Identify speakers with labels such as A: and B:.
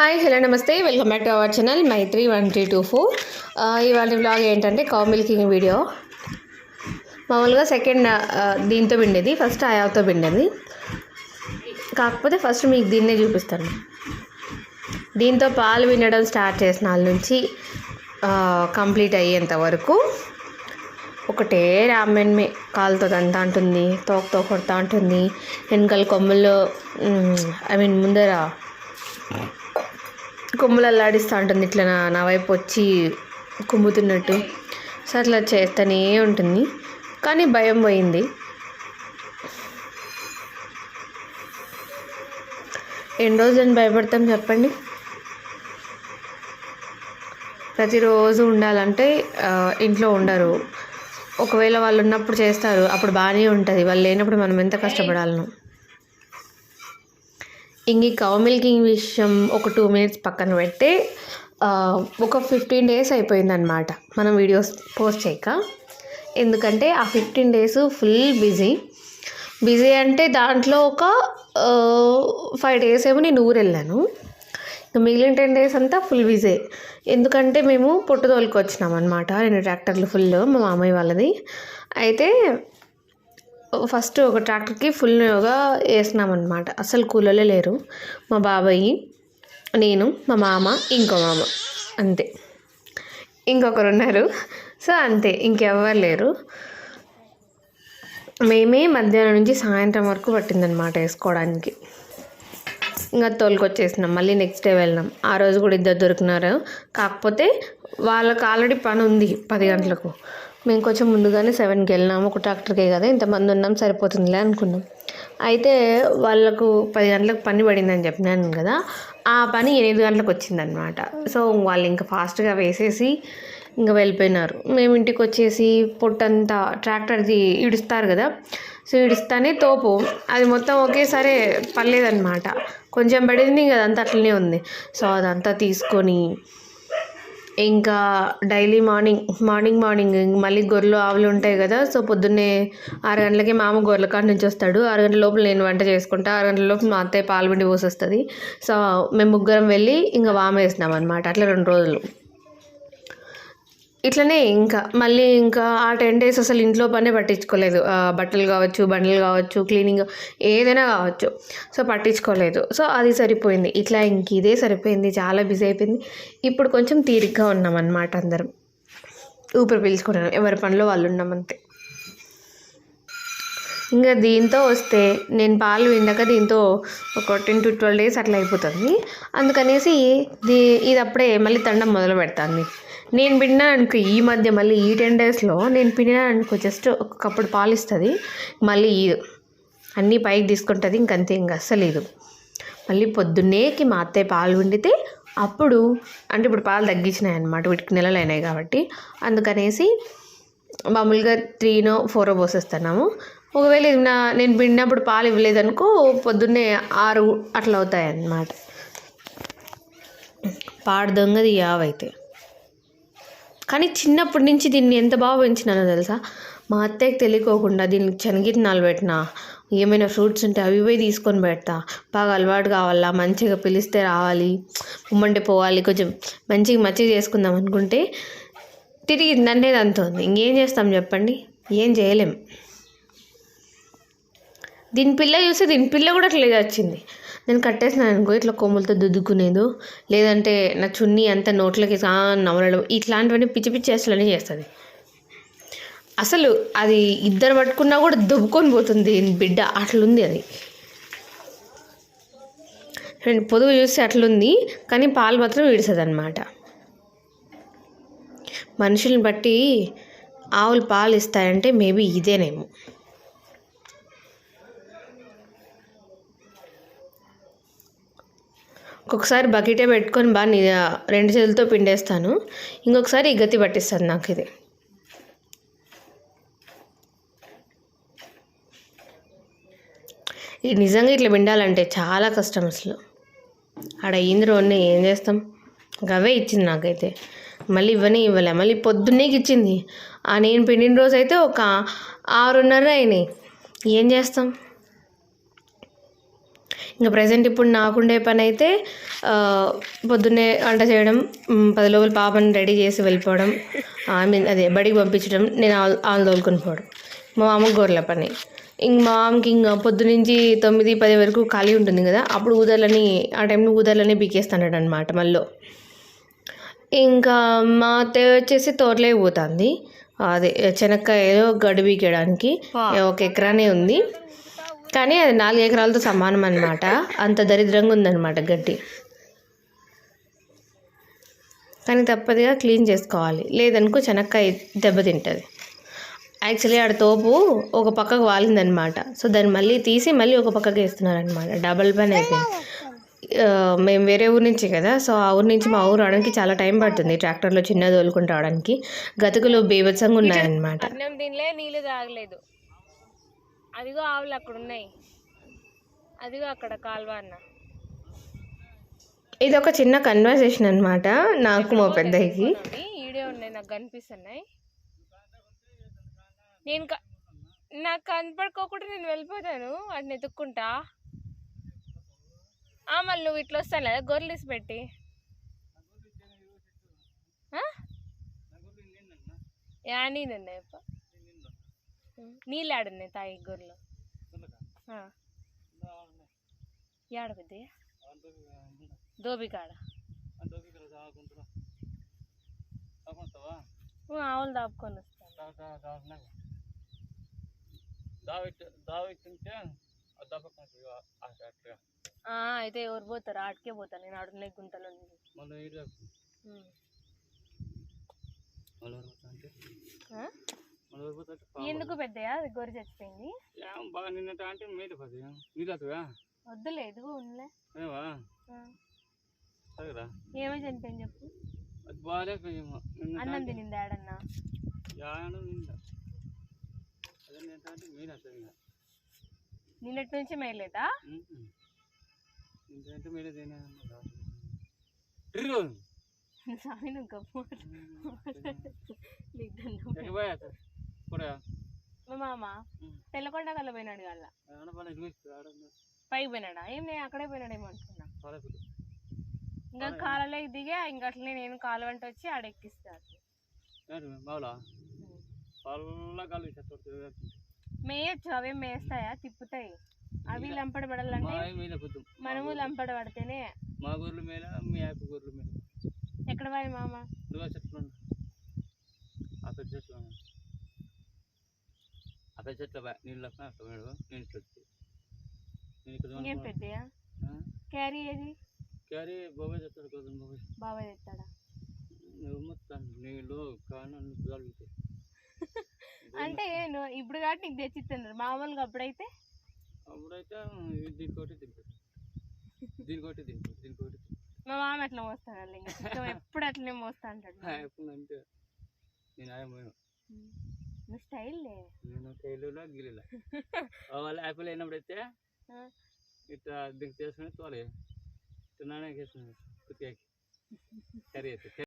A: Hi hello namaste. Welcome back to our channel Maitri one three two four ఇవాళ blog ఏంటంటే cow milking video మామూలుగా second దీంతో పిండేది first ఆయాతో పిండేది. కాకపోతే ఫస్ట్ మీకు దీన్నే చూపిస్తాను. దీంతో పాలు వినడం స్టార్ట్ చేసిన వాళ్ళ నుంచి కంప్లీట్ అయ్యేంత వరకు ఒకటే రామెన్మే కాలుతో దంతా ఉంటుంది తోకతో కొడతా ఉంటుంది. వెనకాల కొమ్మల్లో ఐ మీన్ ముందర కొమ్ములు అల్లాడిస్తూ ఉంటుంది. ఇట్లా నా నా వైపు వచ్చి కుమ్ముతున్నట్టు. సో అట్లా చేస్తూనే ఉంటుంది. కానీ భయం పోయింది. ఎన్ని రోజులని భయపడతాం చెప్పండి? ప్రతిరోజు ఉండాలంటే ఇంట్లో ఉండరు. ఒకవేళ వాళ్ళు ఉన్నప్పుడు చేస్తారు. అప్పుడు బాగానే ఉంటుంది. వాళ్ళు లేనప్పుడు మనం ఎంత కష్టపడాలను? ఇంక ఈ కౌ మిల్కింగ్ విషయం ఒక టూ మినిట్స్ పక్కన పెడితే ఒక ఫిఫ్టీన్ డేస్ అయిపోయిందనమాట మనం వీడియోస్ పోస్ట్ చేయక. ఎందుకంటే ఆ fifteen days full busy busy అంటే దాంట్లో ఒక ఫైవ్ డేస్ ఏమో నేను ఊరు వెళ్ళాను. ఇంకా మిగిలిన టెన్ డేస్ అంతా ఫుల్ బిజీ ఎందుకంటే మేము పొట్టు వచ్చినాం అనమాట రెండు ట్రాక్టర్లు ఫుల్ మా మామయ్య వాళ్ళది. అయితే ఫస్ట్ ఒక ట్రాక్టర్కి ఫుల్గా వేసినాం అనమాట అసలు కూలోలే లేరు. మా బాబాయి నేను మా మామ ఇంకో మామ. అంతే. ఇంకొకరు ఉన్నారు సో అంతే. ఇంకెవ్వరు లేరు. మేమే మధ్యాహ్నం నుంచి సాయంత్రం వరకు పట్టిందనమాట వేసుకోవడానికి. ఇంకా తోలుకొచ్చేసినాం. మళ్ళీ నెక్స్ట్ డే వెళ్ళినాం. ఆ రోజు కూడా ఇద్దరు దొరికినారు. కాకపోతే వాళ్ళకి ఆల్రెడీ పని ఉంది పది గంటలకు. మేము కొంచెం ముందుగానే సెవెన్కి వెళ్ళినాము. ఒక ట్రాక్టర్కే కదా ఇంతమంది ఉన్నాం సరిపోతుందిలే అనుకున్నాం. అయితే వాళ్ళకు పది గంటలకు పని పడిందని చెప్పినాను కదా ఆ పని ఎనిమిది గంటలకు వచ్చిందనమాట సో వాళ్ళు ఇంకా ఫాస్ట్గా వేసేసి ఇంకా వెళ్ళిపోయినారు. మేము ఇంటికి వచ్చేసి పొట్టంతా ట్రాక్టర్ది ఇడుస్తారు కదా సో ఇడుస్తానే తోపు. అది మొత్తం ఒకేసారి పర్లేదనమాట కొంచెం పడింది ఇంకా అదంతా అట్లనే ఉంది. సో అదంతా తీసుకొని ఇంకా డైలీ మార్నింగ్ మార్నింగ్ మార్నింగ్ మళ్ళీ గొర్రెలు ఆవులు ఉంటాయి కదా సో పొద్దున్నే ఆరు గంటలకి మామ గొర్రెల కాడ నుంచి వస్తాడు. ఆరు గంటల లోపల నేను వంట చేసుకుంటా. ఆరు గంటల లోపు మా అత్తయ్య పాలు పిండి పోసొస్తుంది. సో మేము ముగ్గురం వెళ్ళి ఇంకా వామేసినాం అనమాట అట్లా రెండు రోజులు. ఇట్లనే ఇంకా మళ్ళీ ఇంకా ఆ టెన్ డేస్ అసలు ఇంట్లో పనే పట్టించుకోలేదు. బట్టలు కావచ్చు బండ్లు కావచ్చు క్లీనింగ్ ఏదైనా కావచ్చు. సో పట్టించుకోలేదు. సో అది సరిపోయింది. ఇట్లా ఇంక ఇదే సరిపోయింది. చాలా బిజీ అయిపోయింది. ఇప్పుడు కొంచెం తీరిగ్గా ఉన్నాం అన్నమాట అందరం. ఊపిరి పీల్చుకున్నాం ఎవరి పనిలో వాళ్ళు ఉన్నాం అంతే. ఇంకా దీంతో వస్తే నేను పాలు విందాక దీంతో ఒక టెన్ టు ట్వెల్వ్ డేస్ అట్లా అయిపోతుంది. అందుకనేసి దీ ఇది అప్పుడే మళ్ళీ తండం మొదలు పెడతాను నేను పిండినా అనుకో ఈ మధ్య మళ్ళీ ఈ టెన్ డేస్లో నేను పిండినా అనుకో జస్ట్ ఒక కప్పుడు పాలు ఇస్తుంది మళ్ళీ ఈదు అన్నీ పైకి తీసుకుంటుంది ఇంకంతే ఇంక అస్సలు ఇది మళ్ళీ పొద్దున్నేకి మా అత్తయ్య పాలు వండితే అప్పుడు అంటే ఇప్పుడు పాలు తగ్గించినాయి అనమాట వీటికి నెలలు అయినాయి కాబట్టి. అందుకనేసి మామూలుగా త్రీనో ఫోరో పోసేస్తున్నాము. ఒకవేళ ఇది నా నేను పిండినప్పుడు పాలు ఇవ్వలేదనుకో పొద్దున్నే ఆరు అట్లా అవుతాయి అన్నమాట పాడు దొంగది యావైతే కానీ చిన్నప్పటి నుంచి దీన్ని ఎంత బాగా పెంచినానో తెలుసా? మా అత్తయ్యకి తెలియకోకుండా దీనికి శనగిత్తనాలు పెట్టినా ఏమైనా ఫ్రూట్స్ ఉంటే అవి పోయి తీసుకొని పెడతా. బాగా అలవాటు కావాలా? మంచిగా పిలిస్తే రావాలి. ఉమ్మంటే పోవాలి. కొంచెం మంచిగా మంచిగా చేసుకుందాం అనుకుంటే తిరిగి నన్నే అంతుంది ఇంకేం చేస్తాం చెప్పండి? ఏం చేయలేం. దీని పిల్ల చూస్తే దీని పిల్ల కూడా అట్లా వచ్చింది నేను కట్టేసినాను అనుకో ఇట్లా కొమ్ములతో దుద్దుకునేదు లేదంటే నా చున్నీ అంతా నోట్లకి నవలడం ఇట్లాంటివన్నీ పిచ్చి పిచ్చి చేస్తలనే చేస్తుంది. అసలు అది ఇద్దరు పట్టుకున్నా కూడా దుబ్బుకొని పోతుంది బిడ్డ అట్లుంది అది. పొదుగు చూస్తే అట్లుంది కానీ పాలు మాత్రం విడిస్తుంది అనమాట మనుషుల్ని బట్టి ఆవులు పాలు ఇస్తాయంటే మేబీ ఇదేనేమో. ఒక్కొక్కసారి బకెటే పెట్టుకొని బాగా రెండు చేతులతో పిండేస్తాను. ఇంకొకసారి గతి పట్టిస్తాను నాకు ఇది ఇది నిజంగా ఇట్లా పిండాలంటే చాలా కష్టం అసలు. ఆడ ఇంద్ర ఏం చేస్తాం? గవే ఇచ్చింది నాకైతే. మళ్ళీ ఇవ్వనే ఇవ్వలే. మళ్ళీ పొద్దున్నేకి ఇచ్చింది. ఆ నేను పిండిన రోజు అయితే ఒక ఆరున్నర అయినాయి. ఏం చేస్తాం? ఇంకా ప్రజెంట్ ఇప్పుడు నాకుండే పని అయితే పొద్దున్నే వంట చేయడం పది లోపల పాపని రెడీ చేసి వెళ్ళిపోవడం ఐ మీన్ అదే బడికి పంపించడం నేను ఆల్- ఆలు తోలుకొని పోవడం. మా మామకు గొర్రెల పని. ఇంక మా మామకి ఇంకా పొద్దు నుంచి తొమ్మిది పది వరకు ఖాళీ ఉంటుంది కదా అప్పుడు ఊదర్లని ఆ టైంలో ఊదర్లని బీకేస్తాడు అనమాట మళ్ళీ. ఇంకా మా అత్తయ్య వచ్చేసి తోటలే పోతుంది. అదే శనక్కాయ గడ్డి బీకేయడానికి ఒక ఎకరానే ఉంది. కానీ అది నాలుగు ఎకరాలతో సమానం అనమాట అంత దరిద్రంగా ఉందన్నమాట గడ్డి. కానీ తప్పదుగా క్లీన్ చేసుకోవాలి. లేదనుకో శనక్కాయ దెబ్బతింటుంది యాక్చువల్లీ ఆడ తోపు ఒక పక్కకు వాలిందనమాట సో దాన్ని మళ్ళీ తీసి మళ్ళీ ఒక పక్కకి వేస్తున్నారనమాట డబల్ పని అయిపోయింది. ఆ, మేము వేరే ఊరు నుంచి కదా సో ఆ ఊరు నుంచి మా ఊరు రావడానికి చాలా టైం పడుతుంది ట్రాక్టర్లో చిన్న తోలుకుంటూ రావడానికి. గతుకులు బీభత్సంగా ఉన్నాయన్నమాట.
B: నీళ్ళు తాగలేదు. అదిగో ఆవులు అక్కడ ఉన్నాయి అదిగో అక్కడ కాలువ అన్న.
A: ఇది ఒక చిన్న కన్వర్సేషన్ అనమాట నాకు మా
B: పోనండి, ఈడే ఉన్నాయి నాకు కనిపిస్తున్నాయి. నేను నాకు కనపడుకోకుండా నేను వెళ్ళిపోతాను. వాటిని ఎత్తుక్కుంటా ఆ, మళ్ళీ నువ్వు ఇట్లా వస్తాను కదా గొర్రెలు తీసి పెట్టి. ఆ? యా నీళ్ళున్నాయి అప్ప నీళ్ళు ఆడున్నాయి తాగి గొర్రెలు ఆ. యాడ పెద్దయ్య దోబికాడ. ఆవులు దాపుకొని వస్తాను. అయితే ఎవరు పోతారు? ఆటకే పోతాను. నేను అడుగులే గుంతలో ఉంది ఉమ్. ఎందుకు పెద్దయ్య? అది గొర్రె చచ్చిపోయింది.
C: బాగా నిన్నట అంటే పది.
B: వద్దులే.
C: సరేరా
B: ఏమో? చనిపోయింది చెప్పు.
C: అది బాగాలేకపోయేమో
B: అన్నం తినింది ఆడన్నా.
C: యాను నింద అదే నిన్నట అంటే
B: నుంచి మేలేదా? నువ్వు గప్పు నీకు దండం మా మామ తెల్లకొండ కల్లా పోయినాడు కల్లా. పైకి పోయినాడా? ఏం నేను అక్కడే పోయినాడేమో అనుకున్నా. ఇంకా కాలలోకి దిగా ఇంకా అట్లనే నేను కాలు వెంట వచ్చి ఆడ ఎక్కిస్తాను
C: ఏంటి బావులా పల్ల కాలు చెత్త
B: మేయచ్చు అవేం మేస్తాయా? తిప్పుతాయి. అవి లంపడ పడాలంటే మనము లంపడ పడితేనే.
C: మా గొర్రెల మీద మీ యాప గొర్రెల మీద
B: ఎక్కడ పోయి మామ?
C: దువా చెట్లు ఆ పెద్ద చెట్లు ఉన్నాయి. ఆ పెద్ద చెట్ల నీళ్ళు మేడు వచ్చి
B: ఇంకేం. పెద్దయా
C: ఆ?
B: క్యారీ ఏది?
C: క్యారీ బాబాయ్ చెప్తాడు కదా బాబాయ్.
B: బాబాయ్ తెస్తాడా?
C: నువ్వు మొత్తం నీళ్ళు కాను తగులుతాయి
B: అంటే ఇప్పుడు కాబట్టి నీకు తెచ్చిస్తున్నారు మామూలుగా అప్పుడైతే?
C: అప్పుడైతే దీనికోటి దీనికోటి దీనికోటి
B: మా మామ అట్లా మోస్తాడు ఇంకా ఎప్పుడు అట్లనే మోస్తా అంటాడు.
C: ఎప్పుడు అంటే నేను ఆయమోను
B: నువ్వు స్టైల్ లే
C: నేను టైలులో గిలిలా వాళ్ళ యాపిల్ అయినప్పుడైతే
B: ఆ.
C: ఇట్లా దిగు చేసుకుని తోలే తిన్నానే వేసుకుని కుతికి కర్రీ అయితే